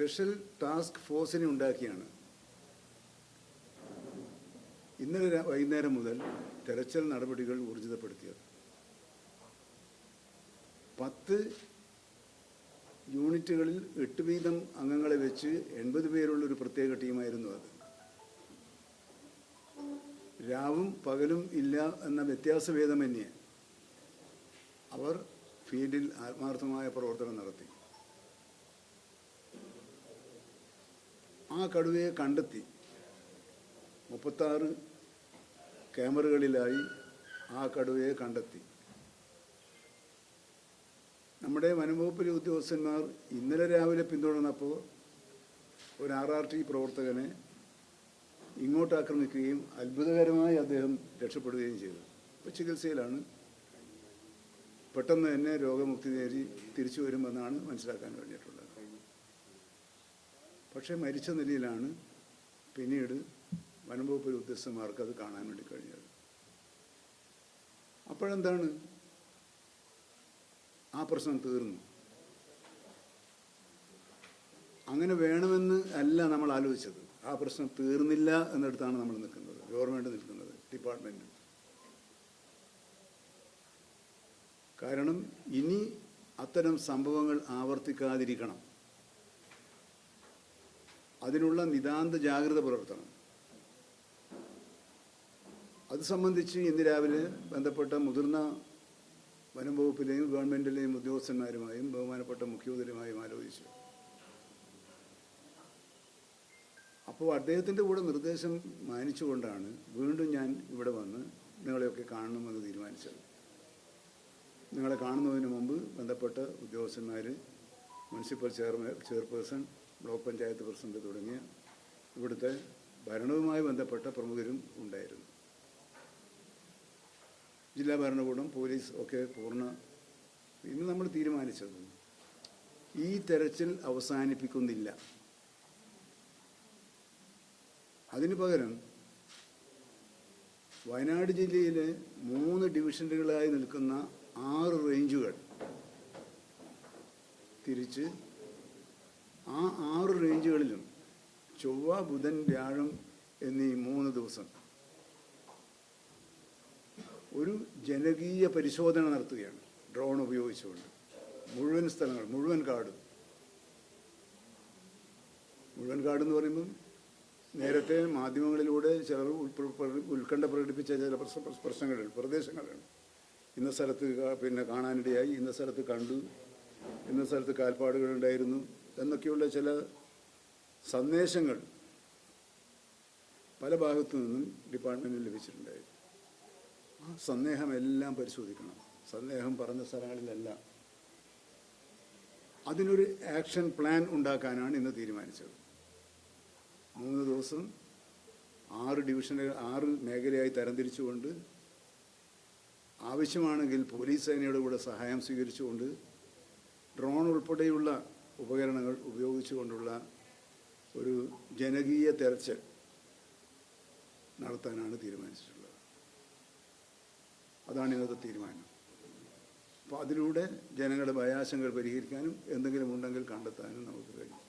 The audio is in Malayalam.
സ്പെഷ്യൽ ടാസ്ക് ഫോഴ്സിനെ ഉണ്ടാക്കിയാണ്. ഇന്നലെ വൈകുന്നേരം മുതൽ തെരച്ചിൽ നടപടികൾ ഊർജിതപ്പെടുത്തിയത്. പത്ത് യൂണിറ്റുകളിൽ എട്ട് വീതം അംഗങ്ങളെ വെച്ച് എൺപത് പേരുള്ള ഒരു പ്രത്യേക ടീമായിരുന്നു അത്. രാവും പകലും ഇല്ല എന്ന വ്യത്യാസഭേദമന്യേ അവർ ഫീൽഡിൽ ആത്മാർത്ഥമായ പ്രവർത്തനം നടത്തി. ആ കടുവയെ കണ്ടെത്തി. മുപ്പത്താറ് ക്യാമറകളിലായി ആ കടുവയെ കണ്ടെത്തി. നമ്മുടെ വനംവകുപ്പിലെ ഉദ്യോഗസ്ഥന്മാർ ഇന്നലെ രാവിലെ പിന്തുടർന്നപ്പോൾ ഒരു ആർ ആർ ടി പ്രവർത്തകനെ ഇങ്ങോട്ട് ആക്രമിക്കുകയും അത്ഭുതകരമായി അദ്ദേഹം രക്ഷപ്പെടുകയും ചെയ്തു. ഇപ്പോൾ ചികിത്സയിലാണ്. പെട്ടെന്ന് തന്നെ രോഗമുക്തി നേടി തിരിച്ചു വരുമെന്നാണ് മനസ്സിലാക്കാൻ കഴിഞ്ഞിട്ടുള്ളത് പക്ഷേ മരിച്ച നിലയിലാണ് പിന്നീട് വനംവകുപ്പ് ഉദ്യോഗസ്ഥന്മാർക്ക് അത് കാണാൻ വേണ്ടി കഴിഞ്ഞത്. അപ്പോഴെന്താണ്? ആ പ്രശ്നം തീർന്നു. അങ്ങനെ വേണമെന്ന് അല്ല നമ്മൾ ആലോചിച്ചത്. ആ പ്രശ്നം തീർന്നില്ല എന്നിടത്താണ് നമ്മൾ നിൽക്കുന്നത്. ഗവൺമെന്റ് നിൽക്കുന്നത് ഡിപ്പാർട്ട്മെന്റ് കാരണം ഇനി അത്തരം സംഭവങ്ങൾ ആവർത്തിക്കാതിരിക്കണം. അതിനുള്ള നിതാന്ത ജാഗ്രത പുലർത്തണം. അത് സംബന്ധിച്ച് ഇന്ന് രാവിലെ ബന്ധപ്പെട്ട മുതിർന്ന വനം വകുപ്പിലെയും ഗവൺമെന്റിലെയും ഉദ്യോഗസ്ഥന്മാരുമായും ബഹുമാനപ്പെട്ട മുഖ്യമന്ത്രിയുമായും ആലോചിച്ചു. അപ്പോൾ അദ്ദേഹത്തിന്റെ കൂടെ നിർദ്ദേശം മാനിച്ചുകൊണ്ടാണ് വീണ്ടും ഞാൻ ഇവിടെ വന്ന് നിങ്ങളെയൊക്കെ കാണണമെന്ന് തീരുമാനിച്ചത്. നിങ്ങളെ കാണുന്നതിന് മുമ്പ് ബന്ധപ്പെട്ട ഉദ്യോഗസ്ഥന്മാർ municipal chairman chairperson block panchayat president തുടങ്ങിയ ഇവിടുത്തെ ഭരണവുമായി ബന്ധപ്പെട്ട പ്രമുഖരും ഉണ്ടായിരുന്നു. ജില്ലാ ഭരണകൂടം പോലീസ് ഒക്കെ പൂർണ ഇന്ന് നമ്മൾ തീരുമാനിച്ചത് ഈ തെരച്ചിൽ അവസാനിപ്പിക്കുന്നില്ല. അതിനു പകരം വയനാട് ജില്ലയിലെ മൂന്ന് ഡിവിഷനുകളായി നിൽക്കുന്ന ആറ് റേഞ്ചുകൾ തിരിച്ച് ആ ആറ് റേഞ്ചുകളിലും ചൊവ്വ ബുധൻ വ്യാഴം എന്നീ മൂന്ന് ദിവസം ഒരു ജനകീയ പരിശോധന നടത്തുകയാണ്. ഡ്രോൺ ഉപയോഗിച്ചുകൊണ്ട്. മുഴുവൻ സ്ഥലങ്ങൾ മുഴുവൻ കാടും. മുഴുവൻ കാട് എന്ന് പറയുമ്പം നേരത്തെ മാധ്യമങ്ങളിലൂടെ ചിലർ ഉത്കണ്ഠ പ്രകടിപ്പിച്ച ചില പ്രശ്ന- പ്രശ്നങ്ങളുണ്ട് പ്രദേശങ്ങളുണ്ട് ഇന്ന സ്ഥലത്ത് പിന്നെ കാണാനിടയായി. ഇന്ന സ്ഥലത്ത് കണ്ടു. ഇന്ന സ്ഥലത്ത് കാൽപ്പാടുകളുണ്ടായിരുന്നു എന്നൊക്കെയുള്ള ചില സന്ദേശങ്ങൾ പല ഭാഗത്തു നിന്നും ഡിപ്പാർട്ട്മെന്റിന് ലഭിച്ചിട്ടുണ്ടായിരുന്നു. ആ സന്ദേഹമെല്ലാം പരിശോധിക്കണം. സന്ദേഹം പറഞ്ഞ സ്ഥലങ്ങളിലെല്ലാം. അതിനൊരു ആക്ഷൻ പ്ലാൻ ഉണ്ടാക്കാനാണ് ഇന്ന് തീരുമാനിച്ചത്. മൂന്ന് ദിവസം ആറ് ഡിവിഷനുകൾ ആറ് മേഖലയായി തരംതിരിച്ചുകൊണ്ട് ആവശ്യമാണെങ്കിൽ പോലീസ് സേനയുടെ കൂടെ സഹായം സ്വീകരിച്ചുകൊണ്ട് ഡ്രോൺ ഉൾപ്പെടെയുള്ള ഉപകരണങ്ങൾ ഉപയോഗിച്ചുകൊണ്ടുള്ള ഒരു ജനകീയ തെരച്ചിൽ നടത്താനാണ് തീരുമാനിച്ചിട്ടുള്ളത്. അതാണ് ഇന്നത്തെ തീരുമാനം. അപ്പോൾ അതിലൂടെ ജനങ്ങളുടെ ഭയാശങ്കകൾ പരിഹരിക്കാനും എന്തെങ്കിലും ഉണ്ടെങ്കിൽ കണ്ടെത്താനും നമുക്ക് കഴിയും.